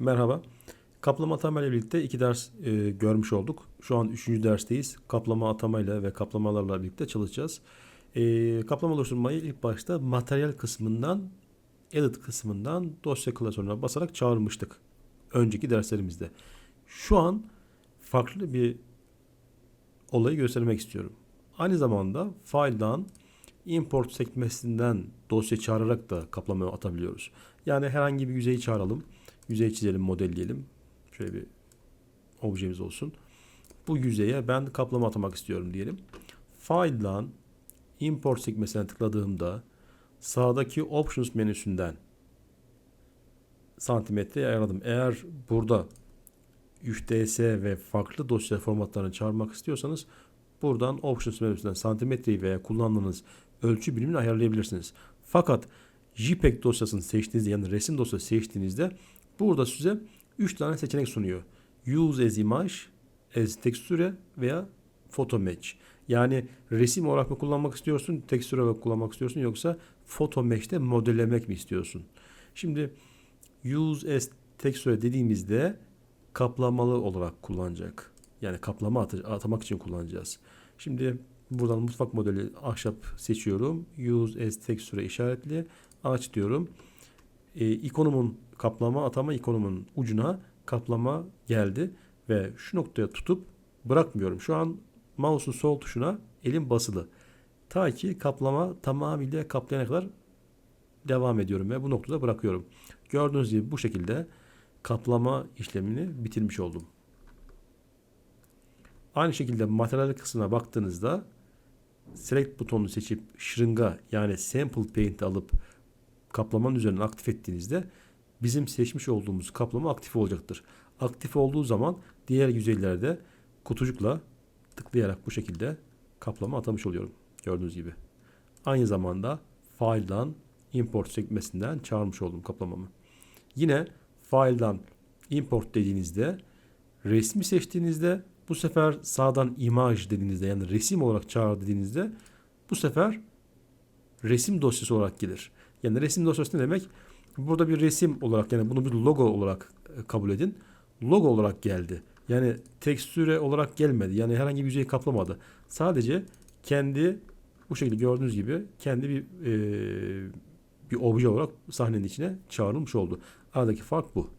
Merhaba. Kaplama atama ile birlikte iki ders e, görmüş olduk. Şu an üçüncü dersteyiz. Kaplama atamayla ve kaplamalarla birlikte çalışacağız. E, kaplama oluşturmayı ilk başta materyal kısmından, edit kısmından dosya klasörüne basarak çağırmıştık. Önceki derslerimizde. Şu an farklı bir olayı göstermek istiyorum. Aynı zamanda file'dan import sekmesinden dosya çağırarak da kaplamaya atabiliyoruz. Yani herhangi bir yüzeyi çağıralım. Yüzey çizelim, modelleyelim. Şöyle bir objemiz olsun. Bu yüzeye ben kaplama atamak istiyorum diyelim. File'dan import sekmesine tıkladığımda sağdaki options menüsünden santimetre ayarladım. Eğer burada 3ds ve farklı dosya formatlarını çağırmak istiyorsanız buradan options menüsünden santimetreyi veya kullandığınız ölçü birimini ayarlayabilirsiniz. Fakat JPEG dosyasını seçtiğinizde yani resim dosyası seçtiğinizde burada size 3 tane seçenek sunuyor. Use as image, as texture veya photo match. Yani resim olarak mı kullanmak istiyorsun, tekstür olarak kullanmak istiyorsun yoksa photo match'te modellemek mi istiyorsun? Şimdi use as texture dediğimizde kaplamalı olarak kullanacak. Yani kaplama at- atamak için kullanacağız. Şimdi buradan mutfak modeli ahşap seçiyorum. Use as texture işaretli. Aç diyorum. E, ikonumun kaplama atama ikonumun ucuna kaplama geldi ve şu noktaya tutup bırakmıyorum. Şu an mouse'un sol tuşuna elim basılı. Ta ki kaplama tamamıyla kaplayana kadar devam ediyorum ve bu noktada bırakıyorum. Gördüğünüz gibi bu şekilde kaplama işlemini bitirmiş oldum. Aynı şekilde materyal kısmına baktığınızda select butonunu seçip şırınga yani sample paint alıp kaplamanın üzerine aktif ettiğinizde bizim seçmiş olduğumuz kaplama aktif olacaktır. Aktif olduğu zaman diğer yüzeylerde kutucukla tıklayarak bu şekilde kaplama atamış oluyorum. Gördüğünüz gibi. Aynı zamanda file'dan import sekmesinden çağırmış oldum kaplamamı. Yine file'dan import dediğinizde resmi seçtiğinizde bu sefer sağdan image dediğinizde yani resim olarak çağır dediğinizde bu sefer resim dosyası olarak gelir. Yani resim dosyası ne demek? Burada bir resim olarak yani bunu bir logo olarak e, kabul edin. Logo olarak geldi. Yani tekstüre olarak gelmedi. Yani herhangi bir yüzeyi kaplamadı. Sadece kendi bu şekilde gördüğünüz gibi kendi bir e, bir obje olarak sahnenin içine çağrılmış oldu. Aradaki fark bu.